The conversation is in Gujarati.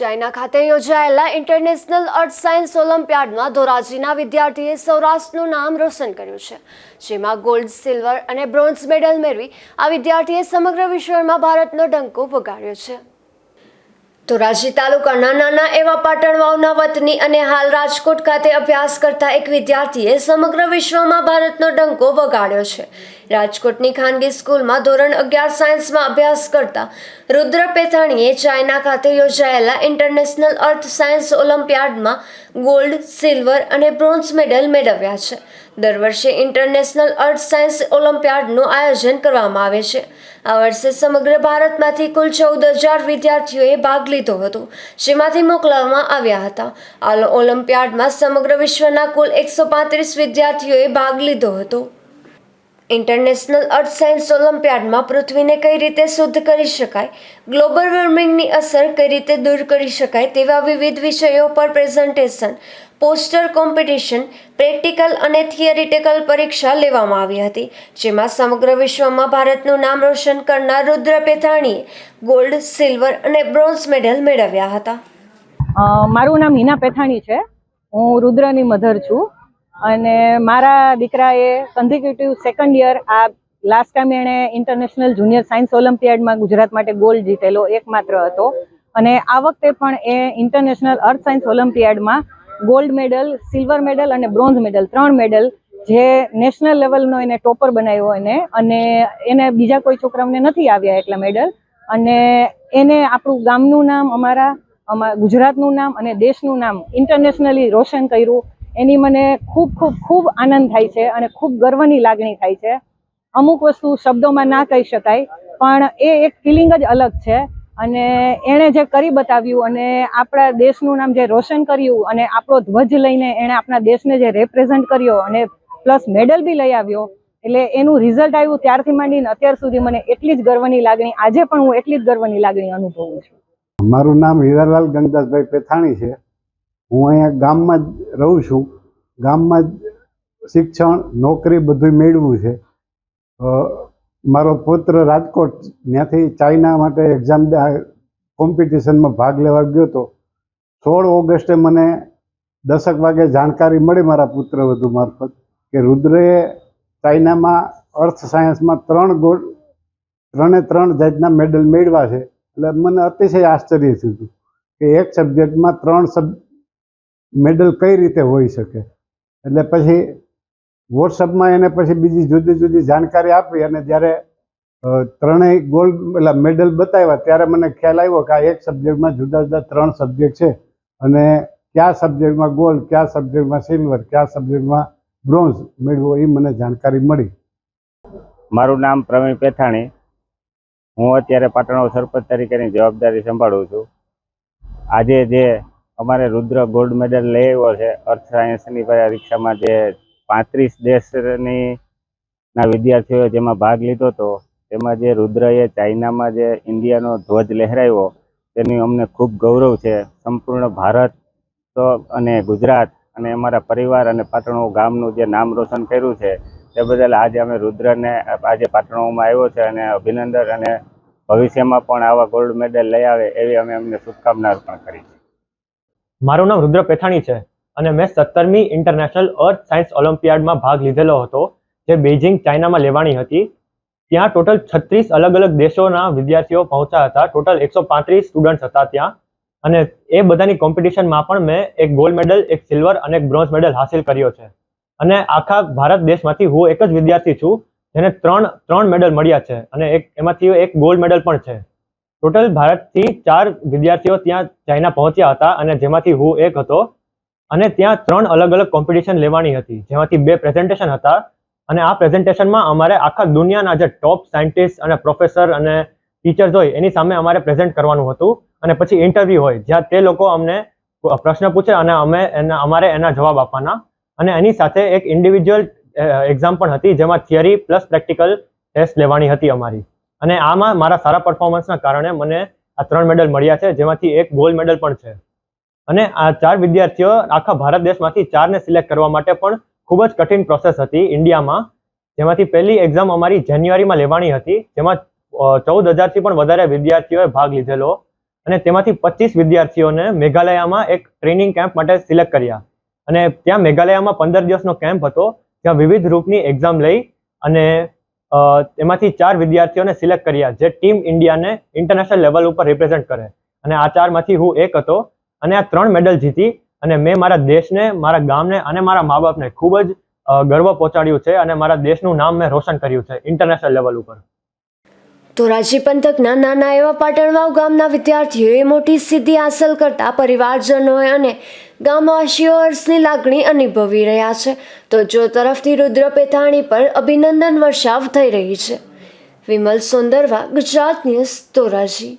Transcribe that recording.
ચાઇના ખાતે યોજાયેલા ઇન્ટરનેશનલ અર્થ સાયન્સ ઓલિમ્પિયાડમાં ધોરાજીના વિદ્યાર્થીએ સૌરાષ્ટ્રનું નામ રોશન કર્યું છે, જેમાં ગોલ્ડ, સિલ્વર અને બ્રોન્ઝ મેડલ મેળવી આ વિદ્યાર્થીએ સમગ્ર વિશ્વમાં ભારતનો ડંકો વગાડ્યો છે. ધોરાજી તાલુકાના નાના એવા પાટણ વાવના વતની અને હાલ રાજકોટ ખાતે અભ્યાસ કરતા એક વિદ્યાર્થીએ સમગ્ર વિશ્વમાં ભારતનો ડંકો વગાડ્યો છે. રાજકોટની ખાનગી સ્કૂલમાં ધોરણ અગિયાર સાયન્સમાં અભ્યાસ કરતા રુદ્ર પેથાણીએ ચાઇના ખાતે યોજાયેલા ઇન્ટરનેશનલ અર્થ સાયન્સ ઓલિમ્પિયાડમાં ગોલ્ડ, સિલ્વર અને બ્રોન્ઝ મેડલ મેળવ્યા છે. દર વર્ષે ઇન્ટરનેશનલ અર્થ સાયન્સ ઓલિમ્પિયાડનું આયોજન કરવામાં આવે છે. આ વર્ષે સમગ્ર ભારતમાંથી કુલ ચૌદ હજાર વિદ્યાર્થીઓએ ભાગ લીધો હતો, જેમાંથી મોકલવામાં આવ્યા હતા. આ ઓલિમ્પિયાડમાં સમગ્ર વિશ્વના કુલ એકસો પાંત્રીસ વિદ્યાર્થીઓએ ભાગ લીધો હતો. ઇન્ટરનેશનલ અર્થ સાયન્સ ઓલિમ્પિયાડમાં પૃથ્વીને કઈ રીતે શુદ્ધ કરી શકાય, ગ્લોબલ વોર્મિંગની અસર કઈ રીતે દૂર કરી શકાય તેવા વિવિધ વિષયો પર પ્રેઝન્ટેશન, પોસ્ટર કોમ્પિટિશન, પ્રેક્ટિકલ અને થિયરિટિકલ પરીક્ષા લેવામાં આવી હતી, જેમાં સમગ્ર વિશ્વમાં ભારતનું નામ રોશન કરનાર રુદ્ર પેથાણીએ ગોલ્ડ, સિલ્વર અને બ્રોન્ઝ મેડલ મેળવ્યા હતા. મારું નામ હિના પેથાણી છે. હું રુદ્રની મધર છું. અને મારા દીકરાએ કન્ઝિક્યુટિવ સેકન્ડ યર આ લાસ્ટ ટાઈમ એણે ઇન્ટરનેશનલ જુનિયર સાયન્સ ઓલિમ્પિયાડમાં ગુજરાત માટે ગોલ્ડ જીતેલો એકમાત્ર હતો. અને આ વખતે પણ એ ઇન્ટરનેશનલ અર્થ સાયન્સ ઓલિમ્પિયાડમાં ગોલ્ડ મેડલ સિલ્વર મેડલ અને બ્રોન્ઝ મેડલ ત્રણ મેડલ જે નેશનલ લેવલનો એને ટોપર બનાવ્યો એને. અને એને બીજા કોઈ છોકરાઓને નથી આવ્યા એટલા મેડલ અને એને આપણું ગામનું નામ, અમારા અમારા ગુજરાતનું નામ અને દેશનું નામ ઇન્ટરનેશનલી રોશન કર્યું. એની મને ખૂબ ખૂબ ખૂબ આનંદ થાય છે અને ખૂબ ગર્વની લાગણી થાય છે. અમુક વસ્તુ શબ્દોમાં ના કહી શકાય, પણ એ એક ફિલિંગ જ અલગ છે. અને એણે જે કરી બતાવ્યું અને આપણા દેશનું નામ જે રોશન કર્યું અને આપણો ધ્વજ લઈને એણે આપણા દેશને જે રેપ્રેઝન્ટ કર્યો અને પ્લસ મેડલ બી લઈ આવ્યો, એટલે એનું રિઝલ્ટ આવ્યું ત્યારથી માંડીને અત્યાર સુધી મને એટલી જ ગર્વની લાગણી, આજે પણ હું એટલી જ ગર્વની લાગણી અનુભવું છું. મારું નામ હીરાલાલ ગંગદાસભાઈ પેથાણી છે. હું અહીંયા ગામમાં જ રહું છું. ગામમાં જ શિક્ષણ, નોકરી બધું મેળવ્યું છે. મારો પુત્ર રાજકોટ, ત્યાંથી ચાઇના માટે એક્ઝામ કોમ્પિટિશનમાં ભાગ લેવા ગયો હતો સોળ ઓગસ્ટે મને દસક વાગે જાણકારી મળી મારા પુત્ર વધુ મારફત કે રુદ્રએ ચાઇનામાં અર્થ સાયન્સમાં ત્રણ ગોળ, ત્રણે ત્રણ જાતના મેડલ મેળવ્યા છે. એટલે મને અતિશય આશ્ચર્ય થયું કે એક સબ્જેક્ટમાં ત્રણ સબ મેડલ કઈ રીતે હોઈ શકે? એટલે પછી વોટ્સઅપમાં એને પછી બીજી જુદી જુદી જાણકારી આપી અને જ્યારે ત્રણેય ગોલ્ડ એટલે મેડલ બતાવ્યા, ત્યારે મને ખ્યાલ આવ્યો કે આ એક સબ્જેક્ટમાં જુદા જુદા ત્રણ સબ્જેક્ટ છે. અને કયા સબ્જેક્ટમાં ગોલ્ડ કયા સબ્જેક્ટમાં સિલ્વર કયા સબ્જેક્ટમાં બ્રોન્ઝ મેળવો એ મને જાણકારી મળી. મારું નામ પ્રવીણ પેથાણી. હું અત્યારે પાટણો સરપંચ તરીકેની જવાબદારી સંભાળું છું. આજે જે અમારે રુદ્ર ગોલ્ડ મેડલ લઈ આવ્યો છે. અર્થ સાયન્સની પરીક્ષામાં જે પાંત્રીસ દેશની ના વિદ્યાર્થીઓએ જેમાં ભાગ લીધો હતો, તેમાં જે રુદ્રએ ચાઇનામાં જે ઇન્ડિયાનો ધ્વજ લહેરાવ્યો, તેની અમને ખૂબ ગૌરવ છે. સંપૂર્ણ ભારત તો અને ગુજરાત અને અમારા પરિવાર અને પાટણો ગામનું જે નામ રોશન કર્યું છે, તે બદલ આજે અમે રુદ્રને આજે પાટણોમાં આવ્યો છે અને અભિનંદન અને ભવિષ્યમાં પણ આવા ગોલ્ડ મેડલ લઈ આવે એવી અમે અમને શુભકામના અર્પણ કરી છે. મારું નામ રુદ્ર પેથાણી છે અને મેં સત્તરમી ઇન્ટરનેશનલ અર્થ સાયન્સ ઓલિમ્પિયાડમાં ભાગ લીધેલો હતો, જે બેઇજિંગ ચાઇનામાં લેવાની હતી. ત્યાં ટોટલ છત્રીસ અલગ અલગ દેશોના વિદ્યાર્થીઓ પહોંચ્યા હતા. ટોટલ એકસો પાંત્રીસ સ્ટુડન્ટ્સ હતા ત્યાં. અને એ બધાની કોમ્પિટિશનમાં પણ મેં એક ગોલ્ડ મેડલ એક સિલ્વર અને એક બ્રોન્ઝ મેડલ હાસિલ કર્યો છે. અને આખા ભારત દેશમાંથી હું એક જ વિદ્યાર્થી છું, જેને ત્રણ ત્રણ મેડલ મળ્યા છે. અને એક, એમાંથી એક ગોલ્ડ મેડલ પણ છે. ટોટલ ભારતથી ચાર વિદ્યાર્થીઓ ત્યાં ચાઇના પહોંચ્યા હતા અને જેમાંથી હું એક હતો. અને ત્યાં ત્રણ અલગ અલગ કોમ્પિટિશન લેવાની હતી. જેમાંથી બે પ્રેઝન્ટેશન હતા. અને આ પ્રેઝન્ટેશનમાં અમારે આખા દુનિયાના જે ટોપ સાયન્ટિસ્ટ અને પ્રોફેસર અને ટીચર્સ હોય, એની સામે અમારે પ્રેઝન્ટ કરવાનું હતું. અને પછી ઇન્ટરવ્યૂ હોય, જ્યાં તે લોકો અમને પ્રશ્ન પૂછે અને અમે એના, અમારે એના જવાબ આપવાના. અને એની સાથે એક ઇન્ડિવિજ્યુઅલ એક્ઝામ પણ હતી, જેમાં થિયરી પ્લસ પ્રેક્ટિકલ ટેસ્ટ લેવાની હતી અમારી. અને આમાં મારા સારા પરફોર્મન્સના કારણે મને આ ત્રણ મેડલ મળ્યા છે, જેમાંથી એક ગોલ્ડ મેડલ પણ છે. અને આ ચાર વિદ્યાર્થીઓ આખા ભારત દેશમાંથી ચારને સિલેક્ટ કરવા માટે પણ ખૂબ જ કઠિન પ્રોસેસ હતી ઇન્ડિયામાં. જેમાંથી પહેલી એક્ઝામ અમારી જાન્યુઆરીમાં લેવાની હતી, જેમાં ચૌદ હજારથી પણ વધારે વિદ્યાર્થીઓએ ભાગ લીધેલો. અને તેમાંથી પચીસ વિદ્યાર્થીઓને મેઘાલયામાં એક ટ્રેનિંગ કેમ્પ માટે સિલેક્ટ કર્યા. અને ત્યાં મેઘાલયામાં પંદર દિવસનો કેમ્પ હતો ત્યાં વિવિધ રૂપની એક્ઝામ લઈ અને અ, તેમાંથી ચાર વિદ્યાર્થીઓને સિલેક્ટ કર્યા જે ટીમ ઇન્ડિયાને ઇન્ટરનેશનલ લેવલ ઉપર રિપ્રેઝેન્ટ કરે. અને આ ચારમાંથી હું એક હતો. અને આ ત્રણ મેડલ જીતી અને મેં મારા દેશને મારા ગામને અને મારા મા બાપને ખૂબ જ ગર્વ પહોંચાડ્યું છે અને મારા દેશનું નામ મેં રોશન કર્યું છે ઇન્ટરનેશનલ લેવલ ઉપર. ધોરાજી પંથકના નાના એવા પાટણવાવ ગામના વિદ્યાર્થીઓએ મોટી સિદ્ધિ હાંસલ કરતા પરિવારજનોએ અને ગામવાસીઓ હર્ષની લાગણી અનુભવી રહ્યા છે. તો જો તરફથી રુદ્ર પેથાણી પર અભિનંદન વર્ષાવ થઈ રહી છે. વિમલ સુંદરવા, ગુજરાત ન્યૂઝ, ધોરાજી.